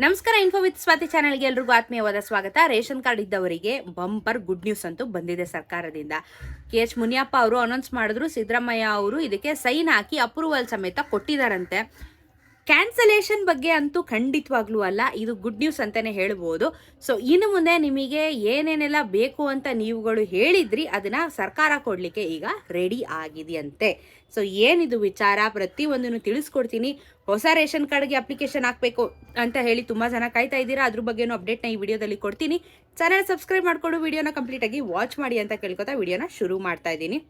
ನಮಸ್ಕಾರ info with Swati ಚಾನೆಲ್ಗೆ ಎಲ್ರಿಗೂ ಆತ್ಮೀಯವಾದ ಸ್ವಾಗತ. ರೇಷನ್ ಕಾರ್ಡ್ ಇದ್ದವರಿಗೆ ಬಂಪರ್ ಗುಡ್ ನ್ಯೂಸ್ ಅಂತೂ ಬಂದಿದೆ ಸರ್ಕಾರದಿಂದ. ಕೆ. ಎಚ್. ಮುನಿಯಪ್ಪ ಅವರು ಅನೌನ್ಸ್ ಮಾಡಿದ್ರು. ಸಿದ್ದರಾಮಯ್ಯ ಅವರು ಇದಕ್ಕೆ ಸೈನ್ ಹಾಕಿ ಅಪ್ರೂವಲ್ ಸಮೇತ ಕೊಟ್ಟಿದ್ದಾರಂತೆ. ಕ್ಯಾನ್ಸಲೇಷನ್ ಬಗ್ಗೆ ಅಂತೂ ಖಂಡಿತವಾಗ್ಲೂ ಅಲ್ಲ, ಇದು ಗುಡ್ ನ್ಯೂಸ್ ಅಂತಾನೆ ಹೇಳ್ಬೋದು. ಸೊ ಇನ್ನು ಮುಂದೆ ನಿಮಗೆ ಏನೇನೆಲ್ಲ ಬೇಕು ಅಂತ ನೀವುಗಳು ಹೇಳಿದ್ರಿ, ಅದನ್ನ ಸರ್ಕಾರ ಕೊಡ್ಲಿಕ್ಕೆ ಈಗ ರೆಡಿ ಆಗಿದೆಯಂತೆ. ಸೊ ಏನಿದು ವಿಚಾರ? ಪ್ರತಿಯೊಂದನ್ನು ತಿಳಿಸ್ಕೊಡ್ತೀನಿ. ಹೊಸ ರೇಷನ್ ಕಾರ್ಡ್ಗೆ ಅಪ್ಲಿಕೇಶನ್ ಹಾಕಬೇಕು ಅಂತ ಹೇಳಿ ತುಂಬಾ ಜನ ಕಾಯ್ತಾ ಇದ್ದೀರಾ, ಅದ್ರ ಬಗ್ಗೆನೂ ಅಪ್ಡೇಟ್ನ ಈ ವಿಡಿಯೋದಲ್ಲಿ ಕೊಡ್ತೀನಿ. ಚಾನಲ್ ಸಬ್ಸ್ಕ್ರೈಬ್ ಮಾಡಿಕೊಂಡು ವಿಡಿಯೋನ ಕಂಪ್ಲೀಟ್ ಆಗಿ ವಾಚ್ ಮಾಡಿ ಅಂತ ಕೇಳ್ಕೊತಾ ವಿಡಿಯೋನ ಶುರು ಮಾಡ್ತಾ ಇದ್ದೀನಿ.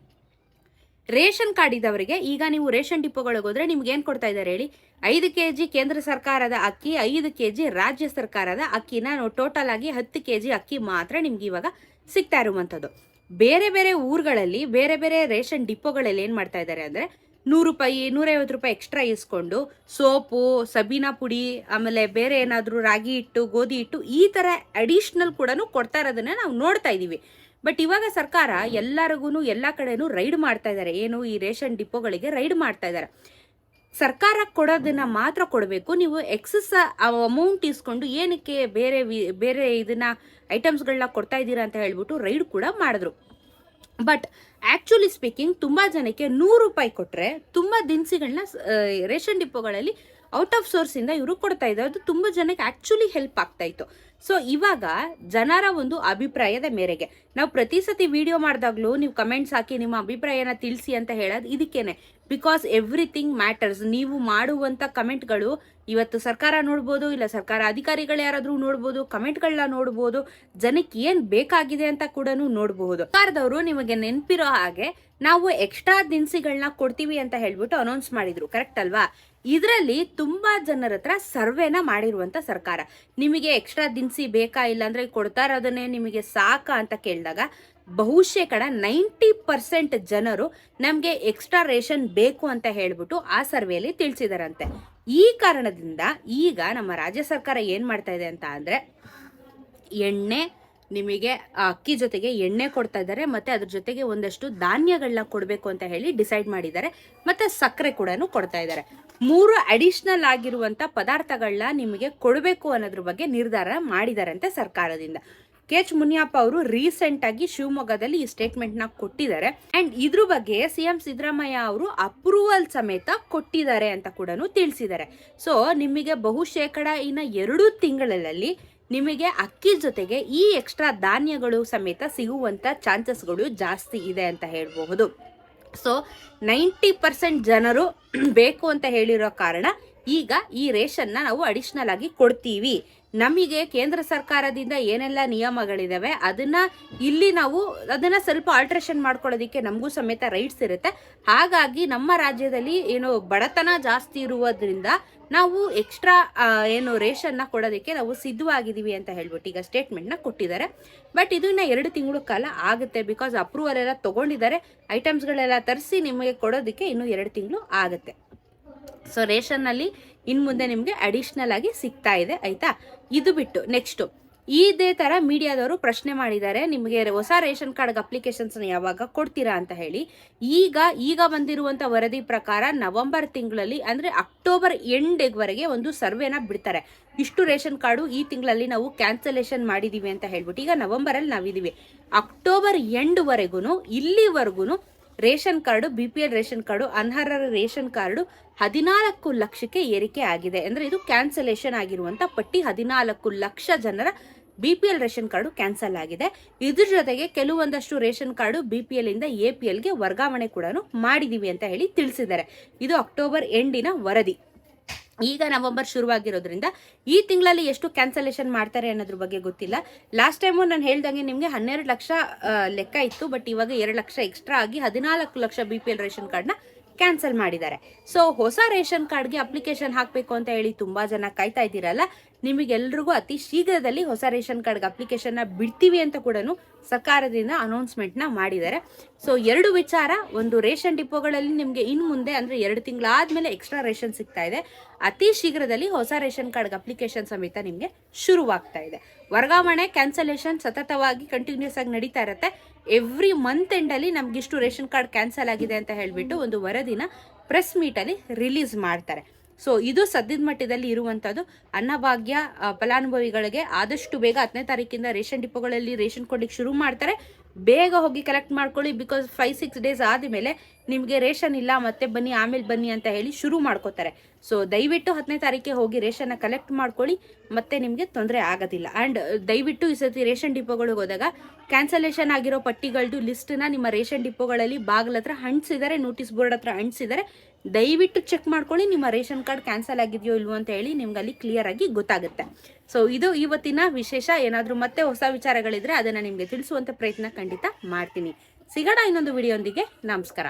ರೇಷನ್ ಕಾರ್ಡ್ ಇದ್ದವರಿಗೆ, ಈಗ ನೀವು ರೇಷನ್ ಡಿಪೋಗಳಿಗೆ ಹೋದ್ರೆ ನಿಮ್ಗೆ ಏನು ಕೊಡ್ತಾ ಇದ್ದಾರೆ ಹೇಳಿ? ಐದು ಕೆ ಜಿ ಕೇಂದ್ರ ಸರ್ಕಾರದ ಅಕ್ಕಿ, ಐದು ಕೆ ಜಿ ರಾಜ್ಯ ಸರ್ಕಾರದ ಅಕ್ಕಿನ ಟೋಟಲ್ ಆಗಿ ಹತ್ತು ಕೆ ಜಿ ಅಕ್ಕಿ ಮಾತ್ರ ನಿಮ್ಗೆ ಇವಾಗ ಸಿಗ್ತಾ ಇರುವಂಥದ್ದು ಬೇರೆ ಬೇರೆ ಊರುಗಳಲ್ಲಿ, ಬೇರೆ ಬೇರೆ ರೇಷನ್ ಡಿಪೋಗಳಲ್ಲಿ ಏನು ಮಾಡ್ತಾ ಇದ್ದಾರೆ ಅಂದರೆ ನೂರು ರೂಪಾಯಿ, ನೂರೈವತ್ತು ರೂಪಾಯಿ ಎಕ್ಸ್ಟ್ರಾ ಇಸ್ಕೊಂಡು ಸೋಪು, ಸಬೀನಾ ಪುಡಿ, ಆಮೇಲೆ ಬೇರೆ ಏನಾದರೂ ರಾಗಿ ಹಿಟ್ಟು, ಗೋಧಿ ಹಿಟ್ಟು ಈ ಥರ ಅಡಿಷ್ನಲ್ ಕೂಡ ಕೊಡ್ತಾ ಇರೋದನ್ನ ನಾವು ನೋಡ್ತಾ ಇದ್ದೀವಿ ಬಟ್ ಇವಾಗ ಸರ್ಕಾರ ಎಲ್ಲರಿಗೂ ಎಲ್ಲ ಕಡೆನೂ ರೈಡ್ ಮಾಡ್ತಾ ಇದ್ದಾರೆ ಏನು ಈ ರೇಷನ್ ಡಿಪೋಗಳಿಗೆ ರೈಡ್ ಮಾಡ್ತಾ ಇದ್ದಾರೆ ಸರ್ಕಾರ ಕೊಡೋದನ್ನು ಮಾತ್ರ ಕೊಡಬೇಕು. ನೀವು ಎಕ್ಸಸ್ ಅಮೌಂಟ್ ಇಸ್ಕೊಂಡು ಏನಕ್ಕೆ ಬೇರೆ ವಿ- ಬೇರೆ ಇದನ್ನು ಐಟಮ್ಸ್ಗಳನ್ನ ಕೊಡ್ತಾ ಇದ್ದೀರಾ ಅಂತ ಹೇಳ್ಬಿಟ್ಟು ರೈಡ್ ಕೂಡ ಮಾಡಿದ್ರು. ಬಟ್ ಆಕ್ಚುಲಿ ಸ್ಪೀಕಿಂಗ್ ತುಂಬ ಜನಕ್ಕೆ ನೂರು ರೂಪಾಯಿ ಕೊಟ್ಟರೆ ತುಂಬ ದಿನಸಿಗಳನ್ನ ರೇಷನ್ ಡಿಪೋಗಳಲ್ಲಿ ಔಟ್ ಆಫ್ ಸೋರ್ಸಿಂದ ಇವರು ಕೊಡ್ತಾ ಇದ್ದಾರೆ. ಅದು ತುಂಬ ಜನಕ್ಕೆ ಆಕ್ಚುಲಿ ಹೆಲ್ಪ್ ಆಗ್ತಾ ಇತ್ತು. ಸೊ ಇವಾಗ ಜನರ ಒಂದು ಅಭಿಪ್ರಾಯದ ಮೇರೆಗೆ. ನಾವು ಪ್ರತಿ ಸತಿ ವಿಡಿಯೋ ಮಾಡಿದಾಗಲೂ ನೀವು ಕಮೆಂಟ್ಸ್ ಹಾಕಿ ನಿಮ್ಮ ಅಭಿಪ್ರಾಯನ ತಿಳಿಸಿ ಅಂತ ಹೇಳೋದು ಇದಕ್ಕೇನೆ. ಬಿಕಾಸ್ ಎವ್ರಿಥಿಂಗ್ ಮ್ಯಾಟರ್ಸ್ ನೀವು ಮಾಡುವಂಥ ಕಮೆಂಟ್ಗಳು ಇವತ್ತು ಸರ್ಕಾರ ನೋಡ್ಬೋದು, ಇಲ್ಲ ಸರ್ಕಾರ ಅಧಿಕಾರಿಗಳು ಯಾರಾದರೂ ನೋಡ್ಬೋದು ಕಮೆಂಟ್ಗಳನ್ನ ನೋಡ್ಬೋದು, ಜನಕ್ಕೆ ಏನು ಬೇಕಾಗಿದೆ ಅಂತ ಕೂಡ ನೋಡಬಹುದು. ಸರ್ಕಾರದವರು ನಿಮಗೆ ನೆನಪಿರೋ ಹಾಗೆ ನಾವು ಎಕ್ಸ್ಟ್ರಾ ದಿನಸಿಗಳನ್ನ ಕೊಡ್ತೀವಿ ಅಂತ ಹೇಳ್ಬಿಟ್ಟು ಅನೌನ್ಸ್ ಮಾಡಿದ್ರು ಕರೆಕ್ಟ್ ಅಲ್ವಾ? ಇದರಲ್ಲಿ ತುಂಬಾ ಜನರ ಹತ್ರ ಸರ್ವೆನ ಮಾಡಿರುವಂತ ಸರ್ಕಾರ. ನಿಮಗೆ ಎಕ್ಸ್ಟ್ರಾ ದಿನಸಿ ಬೇಕಾ ಇಲ್ಲ ಅಂದ್ರೆ ಕೊಡ್ತಾ ಇರೋದನ್ನೇ ನಿಮಗೆ ಸಾಕಾ ಅಂತ ಕೇಳಿದಾಗ ಬಹುಶೇಕಡ ನೈಂಟಿ ಪರ್ಸೆಂಟ್ ಜನರು ನಮಗೆ ಎಕ್ಸ್ಟ್ರಾ ರೇಷನ್ ಬೇಕು ಅಂತ ಹೇಳ್ಬಿಟ್ಟು ಆ ಸರ್ವೆಯಲ್ಲಿ ತಿಳಿಸಿದಾರಂತೆ. ಈ ಕಾರಣದಿಂದ ಈಗ ನಮ್ಮ ರಾಜ್ಯ ಸರ್ಕಾರ ಏನು ಮಾಡ್ತಾ ಇದೆ ಅಂತ ಅಂದರೆ ಎಣ್ಣೆ ನಿಮಗೆ ಅಕ್ಕಿ ಜೊತೆಗೆ ಎಣ್ಣೆ ಕೊಡ್ತಾ ಇದ್ದಾರೆ, ಮತ್ತೆ ಅದ್ರ ಜೊತೆಗೆ ಒಂದಷ್ಟು ಧಾನ್ಯಗಳನ್ನ ಕೊಡಬೇಕು ಅಂತ ಹೇಳಿ ಡಿಸೈಡ್ ಮಾಡಿದ್ದಾರೆ, ಮತ್ತೆ ಸಕ್ಕರೆ ಕೂಡ ಕೊಡ್ತಾ ಇದ್ದಾರೆ. ಮೂರು ಅಡಿಷನಲ್ ಆಗಿರುವಂತ ಪದಾರ್ಥಗಳನ್ನ ನಿಮಗೆ ಕೊಡಬೇಕು ಅನ್ನೋದ್ರ ಬಗ್ಗೆ ನಿರ್ಧಾರ ಮಾಡಿದಾರಂತೆ ಸರ್ಕಾರದಿಂದ. ಕೆ ಎಚ್ ಮುನಿಯಪ್ಪ ಅವರು ರೀಸೆಂಟ್ ಆಗಿ ಶಿವಮೊಗ್ಗದಲ್ಲಿ ಈ ಸ್ಟೇಟ್ಮೆಂಟ್ನ ಕೊಟ್ಟಿದ್ದಾರೆ. ಅಂಡ್ ಇದ್ರ ಬಗ್ಗೆ ಸಿಎಂ ಸಿದ್ದರಾಮಯ್ಯ ಅವರು ಅಪ್ರೂವಲ್ ಸಮೇತ ಕೊಟ್ಟಿದ್ದಾರೆ ಅಂತ ಕೂಡ ತಿಳಿಸಿದ್ದಾರೆ. ಸೊ ನಿಮಗೆ ಬಹುಶೇಕಡ ಇನ್ನ ಎರಡು ತಿಂಗಳಲ್ಲಿ ನಿಮಗೆ ಅಕ್ಕಿ ಜೊತೆಗೆ ಈ ಎಕ್ಸ್ಟ್ರಾ ಧಾನ್ಯಗಳು ಸಮೇತ ಸಿಗುವಂತ ಚಾನ್ಸಸ್ಗಳು ಜಾಸ್ತಿ ಇದೆ ಅಂತ ಹೇಳಬಹುದು. ಸೊ ನೈಂಟಿ ಪರ್ಸೆಂಟ್ ಜನರು ಬೇಕು ಅಂತ ಹೇಳಿರೋ ಕಾರಣ ಈಗ ಈ ರೇಷನ್ನ ನಾವು ಅಡಿಷನಲ್ ಆಗಿ ಕೊಡ್ತೀವಿ. ನಮಗೆ ಕೇಂದ್ರ ಸರ್ಕಾರದಿಂದ ಏನೆಲ್ಲ ನಿಯಮಗಳಿದಾವೆ, ಅದನ್ನ ಇಲ್ಲಿ ನಾವು ಅದನ್ನ ಸ್ವಲ್ಪ ಆಲ್ಟ್ರೇಷನ್ ಮಾಡ್ಕೊಳ್ಳೋದಕ್ಕೆ ನಮಗೂ ಸಮೇತ ರೈಟ್ಸ್ ಇರುತ್ತೆ. ಹಾಗಾಗಿ ನಮ್ಮ ರಾಜ್ಯದಲ್ಲಿ ಏನು ಬಡತನ ಜಾಸ್ತಿ ಇರುವುದರಿಂದ ನಾವು ಎಕ್ಸ್ಟ್ರಾ ಏನು ರೇಷನ್ನ ಕೊಡೋದಕ್ಕೆ ನಾವು ಸಿದ್ಧವಾಗಿದ್ದೀವಿ ಅಂತ ಹೇಳ್ಬಿಟ್ಟು ಈಗ ಸ್ಟೇಟ್ಮೆಂಟ್ನ ಕೊಟ್ಟಿದ್ದಾರೆ. ಬಟ್ ಇದನ್ನ ಎರಡು ತಿಂಗಳು ಕಾಲ ಆಗುತ್ತೆ ಬಿಕಾಸ್ ಅಪ್ರೂವಲ್ ಎಲ್ಲ ತಗೊಂಡಿದ್ದಾರೆ. ಐಟಮ್ಸ್ಗಳೆಲ್ಲ ತರಿಸಿ ನಿಮಗೆ ಕೊಡೋದಕ್ಕೆ ಇನ್ನು ಎರಡು ತಿಂಗಳು ಆಗುತ್ತೆ. ಸೊ ರೇಷನ್ನಲ್ಲಿ ಇನ್ನು ಮುಂದೆ ನಿಮಗೆ ಅಡಿಷ್ನಲ್ ಆಗಿ ಸಿಗ್ತಾ ಇದೆ, ಆಯಿತಾ? ಇದು ಬಿಟ್ಟು ನೆಕ್ಸ್ಟು ಇದೇ ಥರ ಮೀಡಿಯಾದವರು ಪ್ರಶ್ನೆ ಮಾಡಿದ್ದಾರೆ, ನಿಮಗೆ ಹೊಸ ರೇಷನ್ ಕಾರ್ಡ್ ಅಪ್ಲಿಕೇಶನ್ಸ್ ಯಾವಾಗ ಕೊಡ್ತೀರಾ ಅಂತ ಹೇಳಿ. ಈಗ ಈಗ ಬಂದಿರುವಂತ ವರದಿ ಪ್ರಕಾರ ನವೆಂಬರ್ ತಿಂಗಳಲ್ಲಿ ಅಂದ್ರೆ ಅಕ್ಟೋಬರ್ ಎಂಡ್ವರೆಗೆ ಒಂದು ಸರ್ವೆನ ಬಿಡ್ತಾರೆ. ಇಷ್ಟು ರೇಷನ್ ಕಾರ್ಡು ಈ ತಿಂಗಳಲ್ಲಿ ನಾವು ಕ್ಯಾನ್ಸಲೇಷನ್ ಮಾಡಿದೀವಿ ಅಂತ ಹೇಳ್ಬಿಟ್ಟು ಈಗ ನವೆಂಬರ್ ಅಲ್ಲಿ ನಾವಿದೀವಿ. ಅಕ್ಟೋಬರ್ ಎಂಡ್ವರೆಗೂ ಇಲ್ಲಿವರೆಗೂ ration card, B P L ration card, ಅನರ್ಹರ ration card ಹದಿನಾಲ್ಕು ಲಕ್ಷಕ್ಕೆ ಏರಿಕೆ ಆಗಿದೆ. ಅಂದ್ರೆ ಇದು ಕ್ಯಾನ್ಸಲೇಷನ್ ಆಗಿರುವಂತ ಪಟ್ಟಿ ಹದಿನಾಲ್ಕು ಲಕ್ಷ ಜನರ B P L ration card cancel ಆಗಿದೆ. ಇದ್ರ ಜೊತೆಗೆ ಕೆಲವೊಂದಷ್ಟು ration card B P L ಇಂದ ಎ ಪಿ ಎಲ್ಗೆ ವರ್ಗಾವಣೆ ಕೂಡ ಮಾಡಿದೀವಿ ಅಂತ ಹೇಳಿ ತಿಳಿಸಿದ್ದಾರೆ. ಇದು ಅಕ್ಟೋಬರ್ ಎಂಡಿನ ವರದಿ. ಈಗ ನವೆಂಬರ್ ಶುರುವಾಗಿರೋದ್ರಿಂದ ಈ ತಿಂಗಳಲ್ಲಿ ಎಷ್ಟು ಕ್ಯಾನ್ಸಲೇಷನ್ ಮಾಡ್ತಾರೆ ಅನ್ನೋದ್ರ ಬಗ್ಗೆ ಗೊತ್ತಿಲ್ಲ. ಲಾಸ್ಟ್ ಟೈಮು ನಾನು ಹೇಳ್ದಂಗೆ ನಿಮಗೆ ಹನ್ನೆರಡು ಲಕ್ಷ ಲೆಕ್ಕ ಇತ್ತು ಬಟ್ ಇವಾಗ ಎರಡು ಲಕ್ಷ ಎಕ್ಸ್ಟ್ರಾ ಆಗಿ ಹದಿನಾಲ್ಕು lakh B P L ration ಕಾರ್ಡ್ನ ಕ್ಯಾನ್ಸಲ್ ಮಾಡಿದ್ದಾರೆ. ಸೊ ಹೊಸ ರೇಷನ್ ಕಾರ್ಡ್ಗೆ ಅಪ್ಲಿಕೇಶನ್ ಹಾಕಬೇಕು ಅಂತ ಹೇಳಿ ತುಂಬಾ ಜನ ಕಾಯ್ತಾ ಇದ್ದೀರಲ್ಲ? ನಿಮಗೆಲ್ರಿಗೂ ಅತಿ ಶೀಘ್ರದಲ್ಲಿ ಹೊಸ ರೇಷನ್ ಕಾರ್ಡ್ಗೆ ಅಪ್ಲಿಕೇಶನ್ನ ಬಿಡ್ತೀವಿ ಅಂತ ಕೂಡ ಸರ್ಕಾರದಿಂದ ಅನೌನ್ಸ್ಮೆಂಟ್ನ ಮಾಡಿದ್ದಾರೆ. ಸೊ ಎರಡು ವಿಚಾರ. ಒಂದು ರೇಷನ್ ಡಿಪೋಗಳಲ್ಲಿ ನಿಮಗೆ ಇನ್ನು ಮುಂದೆ ಅಂದರೆ ಎರಡು ತಿಂಗಳಾದ್ಮೇಲೆ ಎಕ್ಸ್ಟ್ರಾ ರೇಷನ್ ಸಿಗ್ತಾ ಇದೆ. ಅತಿ ಶೀಘ್ರದಲ್ಲಿ ಹೊಸ ರೇಷನ್ ಕಾರ್ಡ್ಗೆ ಅಪ್ಲಿಕೇಶನ್ ಸಮೇತ ನಿಮಗೆ ಶುರುವಾಗ್ತಾ ಇದೆ. ವರ್ಗಾವಣೆ ಕ್ಯಾನ್ಸಲೇಷನ್ ಸತತವಾಗಿ ಕಂಟಿನ್ಯೂಸ್ ಆಗಿ ನಡೀತಾ ಇರುತ್ತೆ. ಎವ್ರಿ ಮಂತ್ ಎಂಡಲ್ಲಿ ನಮ್ಗಿಷ್ಟು ರೇಷನ್ ಕಾರ್ಡ್ ಕ್ಯಾನ್ಸಲ್ ಆಗಿದೆ ಅಂತ ಹೇಳಿಬಿಟ್ಟು ಒಂದು ವರದಿನ ಪ್ರೆಸ್ ಮೀಟಲ್ಲಿ ರಿಲೀಸ್ ಮಾಡ್ತಾರೆ. ಸೊ ಇದು ಸದ್ಯದ ಮಟ್ಟದಲ್ಲಿ ಇರುವಂಥದ್ದು ಅನ್ನಭಾಗ್ಯ ಫಲಾನುಭವಿಗಳಿಗೆ ಆದಷ್ಟು ಬೇಗ ಹತ್ತನೇ ತಾರೀಕಿಂದ ರೇಷನ್ ಡಿಪೋಗಳಲ್ಲಿ ರೇಷನ್ ಕೊಡ್ಲಿಕ್ಕೆ ಶುರು ಮಾಡ್ತಾರೆ. ಬೇಗ ಹೋಗಿ ಕಲೆಕ್ಟ್ ಮಾಡ್ಕೊಳ್ಳಿ ಬಿಕಾಸ್ ಫೈವ್ ಸಿಕ್ಸ್ ಡೇಸ್ ಆದಮೇಲೆ ನಿಮಗೆ ರೇಷನ್ ಇಲ್ಲ, ಮತ್ತೆ ಬನ್ನಿ, ಆಮೇಲೆ ಬನ್ನಿ ಅಂತ ಹೇಳಿ ಶುರು ಮಾಡ್ಕೋತಾರೆ. ಸೊ ದಯವಿಟ್ಟು ಹತ್ತನೇ ತಾರೀಕಿಗೆ ಹೋಗಿ ರೇಷನ್ನ ಕಲೆಕ್ಟ್ ಮಾಡ್ಕೊಳ್ಳಿ, ಮತ್ತೆ ನಿಮಗೆ ತೊಂದರೆ ಆಗೋದಿಲ್ಲ. ಆ್ಯಂಡ್ ದಯವಿಟ್ಟು ಈ ಸರ್ತಿ ರೇಷನ್ ಡಿಪೋಗಳಿಗೆ ಹೋದಾಗ ಕ್ಯಾನ್ಸಲೇಷನ್ ಆಗಿರೋ ಪಟ್ಟಿಗಳದ್ದು ಲಿಸ್ಟನ್ನ ನಿಮ್ಮ ರೇಷನ್ ಡಿಪೋಗಳಲ್ಲಿ ಬಾಗಿಲ ಹತ್ರ ಅಂಟಿಸಿದ್ದಾರೆ ನೋಟಿಸ್ ಬೋರ್ಡ್ ಹತ್ರ ಅಂಟಿಸಿದ್ದಾರೆ ದಯವಿಟ್ಟು ಚೆಕ್ ಮಾಡ್ಕೊಳ್ಳಿ, ನಿಮ್ಮ ರೇಷನ್ ಕಾರ್ಡ್ ಕ್ಯಾನ್ಸಲ್ ಆಗಿದೆಯೋ ಇಲ್ವೋ ಅಂತ ಹೇಳಿ ನಿಮ್ಗೆ ಅಲ್ಲಿ ಕ್ಲಿಯರ್ ಆಗಿ ಗೊತ್ತಾಗುತ್ತೆ. ಸೊ ಇದು ಇವತ್ತಿನ ವಿಶೇಷ, ಏನಾದರೂ ಮತ್ತೆ ಹೊಸ ವಿಚಾರಗಳಿದ್ರೆ ಅದನ್ನು ನಿಮಗೆ ತಿಳಿಸುವಂಥ ಪ್ರಯತ್ನ ಖಂಡಿತ ಮಾಡ್ತೀನಿ. ಸಿಗೋಣ ಇನ್ನೊಂದು ವಿಡಿಯೋಂದಿಗೆ ನಮಸ್ಕಾರ.